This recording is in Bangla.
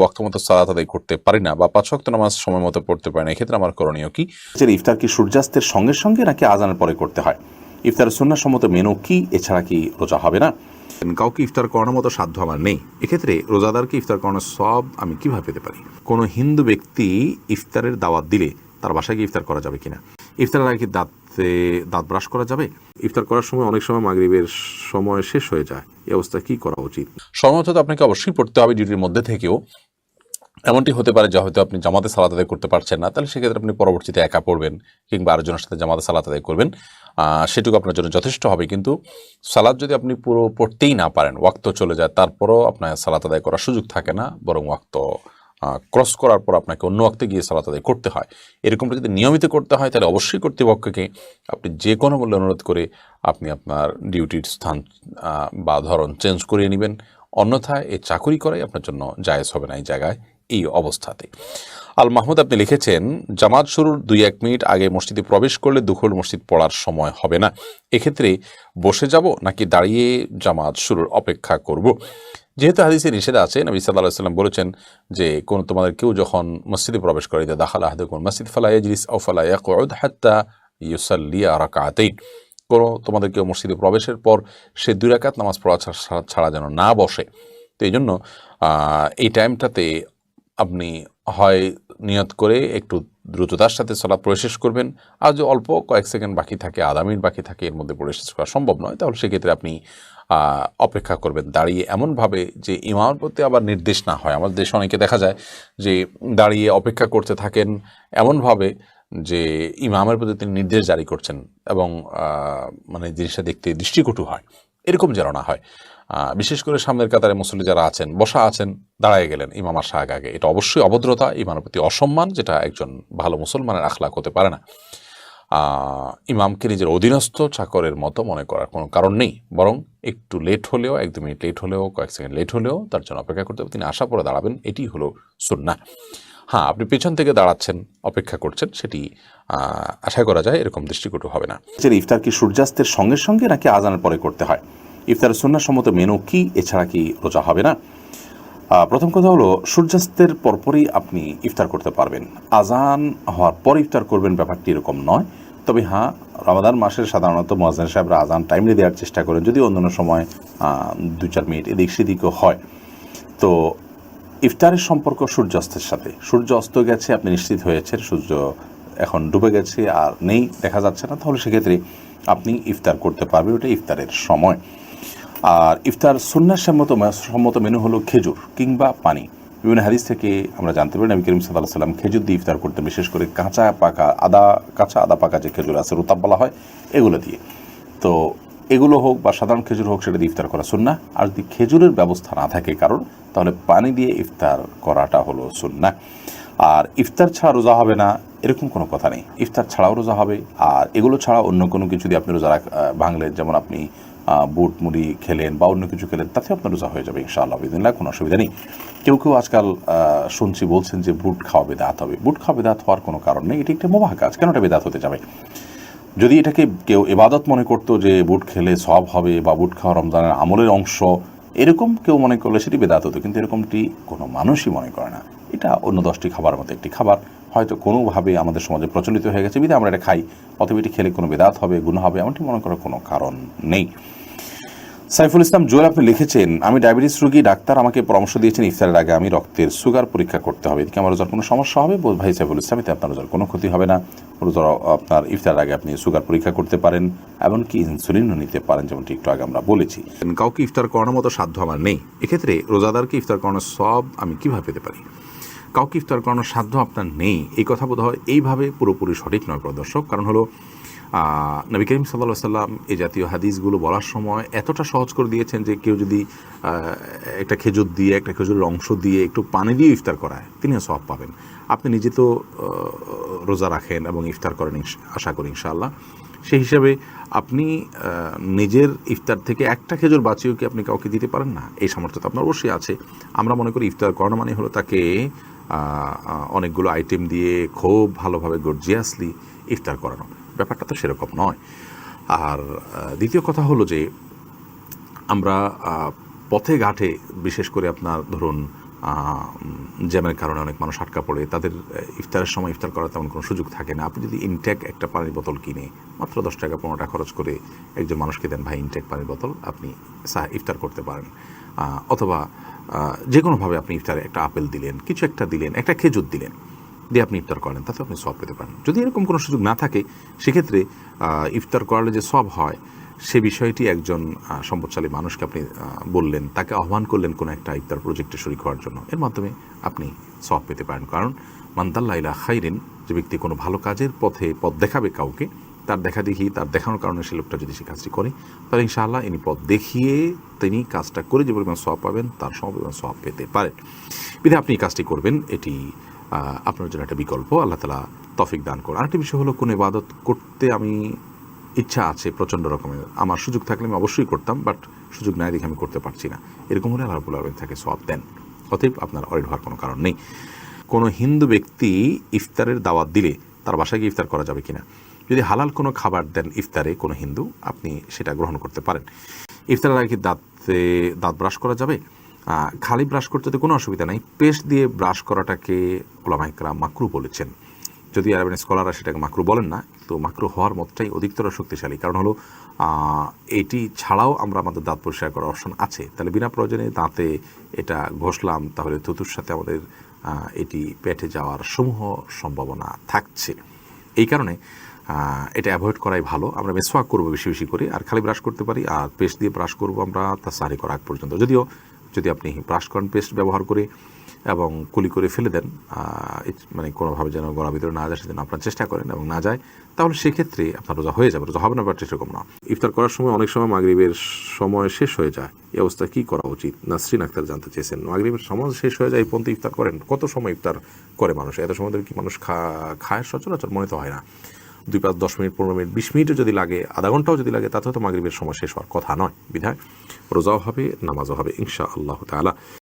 ওয়াক্ত মতো সালাত আদায় করতে পারি না বা পাঁচ ওয়াক্ত নামাজ সময় মতো পড়তে পারি না এক্ষেত্রে আমার করণীয় কি? ইফতার কি সূর্যাস্তের সঙ্গে সঙ্গে নাকি আজানের পরে করতে হয়? ইফতার সম্মত মেনু কি? এছাড়া কি রোজা হবে না? কাউকে ইফতার করানোর মতো সাধ্য আমার নেই। এক্ষেত্রে রোজাদারকে ইফতার করানোর সব আমি কীভাবে পেতে পারি? কোনো হিন্দু ব্যক্তি ইফতারের দাওয়াত দিলে তার বাসায় গিয়ে ইফতার করা যাবে কিনা? ইফতারের আগে কি দাঁতে দাঁত ব্রাশ করা যাবে? ইফতার করার সময় অনেক সময় মাগরিবের সময় শেষ হয়ে যায়। এই অবস্থায় কি করা উচিত? সময় তো আপনাকে অবশ্যই পড়তে হবে ডিউটির মধ্যে থেকেও। এমনটি হতে পারে যে হয়তো আপনি জামাতে সালাত আদায় করতে পারছেন না। তাহলে সেক্ষেত্রে আপনি পরবর্তীতে একা পড়বেন কিংবা আরেকজনের সাথে জামাতে সালাত আদায় করবেন। সেটুকু আপনার জন্য যথেষ্ট হবে। কিন্তু সালাদ যদি আপনি পুরো পড়তেই না পারেন, ওয়াক্ত চলে যায়, তারপরও আপনার সালাত আদায় করার সুযোগ থাকে না, বরং ওয়াক্ত ক্রস করার পর আপনাকে অন্য ওয়াক্তে গিয়ে সালাত আদায় করতে হয়। এরকমটা যদি নিয়মিত করতে হয়, তাহলে অবশ্যই কর্তৃপক্ষকে আপনি যে কোনো মূল্যে অনুরোধ করে আপনি আপনার ডিউটির স্থান বা ধরন চেঞ্জ করিয়ে নেবেন। অন্যথায় এই চাকুরি করাই আপনার জন্য জায়েজ হবে না এই জায়গায়। এই অবস্থাতে আল মাহমুদ, আপনি লিখেছেন, জামাত শুরুর দুই এক মিনিট আগে মসজিদে প্রবেশ করলে দুখল মসজিদ পড়ার সময় হবে না। এক্ষেত্রে বসে যাব নাকি দাঁড়িয়ে জামাত শুরুর অপেক্ষা করব? যেহেতু হাদিসে নিষেধ আছে, নবী সাল্লাহ সাল্লাম বলেছেন যে, কোন তোমাদের কেউ যখন মসজিদে প্রবেশ করে যে দাখাল আহাদুকুম মসজিদ ফালা ইয়াজলিস আও ফালা ইয়াকউদ হাত্তা ইউসাল্লিয়া রাকাতাইন কোনো তোমাদের কেউ মসজিদে প্রবেশের পর সে দুই রাকাত নামাজ পড়া ছাড়া যেন না বসে। তো এই জন্য এই টাইমটাতে আপনি হয় নিয়ত করে একটু দ্রুততার সাথে চলা প্রশেষ করবেন। আর যে অল্প কয়েক সেকেন্ড বাকি থাকে, আধা মিনিট বাকি থাকে, এর মধ্যে প্রশেষ করা সম্ভব নয়, তাহলে সেক্ষেত্রে আপনি অপেক্ষা করবেন। দাঁড়িয়ে এমনভাবে যে ইমামের প্রতি আবার নির্দেশ না হয়। আমাদের দেশে অনেকে দেখা যায় যে দাঁড়িয়ে অপেক্ষা করতে থাকেন এমনভাবে যে ইমামের প্রতি তিনি নির্দেশ জারি করছেন এবং মানে জিনিসটা দেখতে দৃষ্টিকটু হয়। এরকম যেন না হয়। বিশেষ করে সামনের কাতারে মুসল্লি যারা আছেন, বসা আছেন, দাঁড়ায় গেলেন ইমাম আসা আগে আগে। এটা অবশ্যই অভদ্রতা ইমামের প্রতি অসম্মান, যেটা একজন ভালো মুসলমানের আখলাক হতে পারে না। ইমামকে নিজের অধীনস্থ চাকরের মতো মনে করার কোনো কারণ নেই। বরং একটু লেট হলেও, এক দু মিনিট লেট হলেও, কয়েক সেকেন্ড লেট হলেও তার জন্য অপেক্ষা করতে হবে। তিনি আশা পরে দাঁড়াবেন। এটি হলো সুন্না হ্যাঁ আপনি পেছন থেকে দাঁড়াচ্ছেন, অপেক্ষা করছেন, সেটি আশা করা যায় এরকম দৃষ্টিকটু হবে না। ইফতার কি সূর্যাস্তের সঙ্গে সঙ্গে নাকি আজানের পরে করতে হয়? ইফতার সুন্নাহ সম্মত মেনু কি? এছাড়া কি রোজা হবে না? প্রথম কথা হলো, সূর্যাস্তের পরপরই আপনি ইফতার করতে পারবেন। আজান হওয়ার পর ইফতার করবেন ব্যাপারটি এরকম নয়। তবে হ্যাঁ রমাদান মাসের সাধারণত মহাজান সাহেবরা আজান টাইমলি দেওয়ার চেষ্টা করেন যদি অন্যান্য সময় দু চার মিনিট এদিক সেদিকও হয়। তো ইফতারের সম্পর্ক সূর্যাস্তের সাথে। সূর্য অস্ত গেছে, আপনি নিশ্চিত হয়েছেন, সূর্য এখন ডুবে গেছে আর নেই, দেখা যাচ্ছে না। তাহলে সেক্ষেত্রে আপনি ইফতার করতে পারবেন, ওটা ইফতারের সময়। আর ইফতার সুন্নার সম্মত সম্মত মেনু হলো খেজুর কিংবা পানি। বিভিন্ন হাদিস থেকে আমরা জানতে পারি, নবী করিম সাল্লাহ সাল্লাম খেজুর দিয়ে ইফতার করতে বিশেষ করে কাঁচা পাকা আদা, কাঁচা আদা পাকা যে খেজুর আছে, রোতাব বলা হয়, এগুলো দিয়ে। তো এগুলো হোক বা সাধারণ খেজুর হোক, সেটা দিয়ে ইফতার করা সুন্না আর যদি খেজুরের ব্যবস্থা না থাকে কারণ তাহলে পানি দিয়ে ইফতার করাটা হলো সুন্না আর ইফতার ছাড়া রোজা হবে না, এরকম কোনো কথা নেই। ইফতার ছাড়াও রোজা হবে, আর এগুলো ছাড়া অন্য কোনো কিছু দিয়ে আপনি রোজা রাখ- ভাঙলেন, যেমন আপনি বুট মুড়ি খেলেন বা অন্য কিছু খেলেন, তাতে আপনার রোজা হয়ে যাবে ইনশাআল্লাহ বিদিনলা কোনো অসুবিধা নেই। কেউ কেউ আজকাল শুনছি বলছেন যে বুট খাওয়া বেদাত হবে। বুট খাওয়া বেদাত হওয়ার কোনো কারণ নেই, এটি একটা মোবাহ কাজ। কেন এটা বেদাত হতে যাবে? যদি এটাকে কেউ এবাদত মনে করতো যে বুট খেলে সব হবে বা বুট খাওয়া রমজানের আমলের অংশ এরকম কেউ মনে করলে সেটি বেদাত হতো, কিন্তু এরকমটি কোনো মানুষই মনে করে না। এটা অন্য দশটি খাবার মতো একটি খাবার। হয়তো কোনোভাবে আমাদের সমাজে প্রচলিত হয়ে গেছে, বিধে আমরা এটা খাই অথবা এটি খেলে কোনো বেদাত হবে গুণ হবে, এমনটি মনে করার কোনো কারণ নেই। সাইফুল ইসলাম, জোয়েল আপনি লিখেছেন, আমি ডায়াবেটিস রোগী, ডাক্তার আমাকে পরামর্শ দিয়েছেন ইফতারের আগে আমি রক্তের সুগার পরীক্ষা করতে হবে। এদিকে আমার রোজার কোনো সমস্যা হবে? ভাই সাইফুল ইসলাম, এতে আপনার রোজার কোনো ক্ষতি হবে না। রোজার আপনার ইফতারের আগে আপনি সুগার পরীক্ষা করতে পারেন, এমনকি ইনসুলিনও নিতে পারেন, যেমনটি একটু আগে আমরা বলেছি। কাউকে ইফতার করানোর মতো সাধ্য আমার নেই। এক্ষেত্রে রোজাদারকে ইফতার করানোর সব আমি কীভাবে পেতে পারি? কাউকে ইফতার করানোর সাধ্য আপনার নেই। এই কথা বোধ হয় এইভাবে পুরোপুরি সঠিক নয়, প্রিয় দর্শক। কারণ হলো নবী করিম সাল্লাহ সাল্লাম এই জাতীয় হাদিসগুলো বলার সময় এতটা সহজ করে দিয়েছেন যে কেউ যদি একটা খেজুর দিয়ে, একটা খেজুরের অংশ দিয়ে একটু পানি দিয়ে ইফতার করায়, তিনিও সব পাবেন। আপনি নিজে তো রোজা রাখেন এবং ইফতার করেন আশা করি ইনশাআল্লাহ। সেই হিসাবে আপনি নিজের ইফতার থেকে একটা খেজুর বাঁচিয়েও কি আপনি কাউকে দিতে পারেন না? এই সামর্থ্য তো আপনার অবশ্যই আছে। আমরা মনে করি ইফতার করানো মানে হলো তাকে অনেকগুলো আইটেম দিয়ে খুব ভালোভাবে গর্জিয়াসলি ইফতার করানো। ব্যাপারটা তো সেরকম নয়। আর দ্বিতীয় কথা হলো যে, আমরা পথে ঘাটে বিশেষ করে আপনার ধরুন জ্যামের কারণে অনেক মানুষ আটকা পড়ে, তাদের ইফতারের সময় ইফতার করার তেমন কোনো সুযোগ থাকে না। আপনি যদি ইনটেক একটা পানির বোতল কিনে, মাত্র দশ টাকা পনেরো টাকা খরচ করে একজন মানুষকে দেন, ভাই, ইনটেক পানির বোতল, আপনি ইফতার করতে পারেন। অথবা যে কোনোভাবে আপনি ইফতারে একটা আপেল দিলেন, কিছু একটা দিলেন, একটা খেজুর দিলেন। দিয়ে আপনি ইফতার করেন, তাতে আপনি সব পেতে পারেন। যদি এরকম কোনো সুযোগ না থাকে, সেক্ষেত্রে ইফতার করলে যে সব হয়, সে বিষয়টি একজন সম্পদশালী মানুষকে আপনি বললেন, তাকে আহ্বান করলেন কোনো একটা ইফতার প্রজেক্টে শরিক হওয়ার জন্য। এর মাধ্যমে আপনি সব পেতে পারেন। কারণ মান্দাল্লাইলা খাইরেন, যে ব্যক্তি কোনো ভালো কাজের পথে পথ দেখাবে কাউকে, তার দেখা দেখি, তার দেখানোর কারণে সে লোকটা যদি সে কাজটি করে, তাহলে ইনশাআল্লাহ ইনি পথ দেখিয়ে তিনি কাজটা করে যে পরিমাণ সব পাবেন, তার সম পরিমাণ সব পেতে পারেন। বিধে আপনি কাজটি করবেন। এটি আপনার জন্য একটা বিকল্প, আল্লাহ তালা তফিক দান করুন। আরেকটি বিষয় হলো, কোনো ইবাদত করতে আমি ইচ্ছা আছে প্রচণ্ড রকমের। আমার সুযোগ থাকলে আমি অবশ্যই করতাম, বাট সুযোগ নাই দেখে আমি করতে পারছি না। এরকম হলে আল্লাহ রাবুল আলমিন তাকে সব দেন। অতএব আপনার অরিড হওয়ার কোনো কারণ নেই। কোনো হিন্দু ব্যক্তি ইফতারের দাওয়াত দিলে তার বাসায় গিয়ে ইফতার করা যাবে কিনা? যদি হালাল কোনো খাবার দেন ইফতারে কোনো হিন্দু, আপনি সেটা গ্রহণ করতে পারেন। ইফতারের আগে কি দাঁতে দাঁত ব্রাশ করা যাবে? খালি ব্রাশ করতে তো কোনো অসুবিধা নাই। পেস্ট দিয়ে ব্রাশ করাটাকে ওলামাইকরা মাকরু বলেছেন। যদি আরবেন স্কলাররা সেটাকে মাকরু বলেন না, তো মাকরু হওয়ার মতটাই অধিকতর শক্তিশালী। কারণ হলো এটি ছাড়াও আমরা আমাদের দাঁত পরিষ্কার করার অপশন আছে। তাহলে বিনা প্রয়োজনে দাঁতে এটা ঘষলাম, তাহলে থুতুর সাথে আমাদের এটি পেটে যাওয়ার সমূহ সম্ভাবনা থাকছে। এই কারণে এটা অ্যাভয়েড করাই ভালো। আমরা মেসওয়াক করব বেশি বেশি করে, আর খালি ব্রাশ করতে পারি, আর পেস্ট দিয়ে ব্রাশ করব আমরা তা সারি করা আগ পর্যন্ত। যদিও যদি আপনি ব্রাশ করেন পেস্ট ব্যবহার করে এবং কুলি করে ফেলে দেন মানে কোনোভাবে যেন গলা ভিতরে না যায়, সেজন্য আপনার চেষ্টা করেন এবং না যায়, তাহলে সেক্ষেত্রে আপনার রোজা হয়ে যাবে। রোজা হবে না, বাট সেরকম না। ইফতার করার সময় অনেক সময় মাগরিবের সময় শেষ হয়ে যায়। এই অবস্থা কী করা উচিত? নাসরিন আক্তার জানতে চেয়েছেন, মাগরিবের সময় শেষ হয়ে যায় এই পর্যন্ত ইফতার করেন? কত সময় ইফতার করে মানুষ? এত সময় কি মানুষ খায়? সচরাচর মনে তো হয় না। দুই পাঁচ দশ মিনিট, পনেরো মিনিট, বিশ মিনিটও যদি লাগে, আধা ঘন্টাও যদি লাগে, তাতে হয়তো মাগরীবের সময় শেষ হওয়ার কথা নয়। বিধায় রোজাও হবে, নামাজও হবে ইনশা আল্লাহ তালা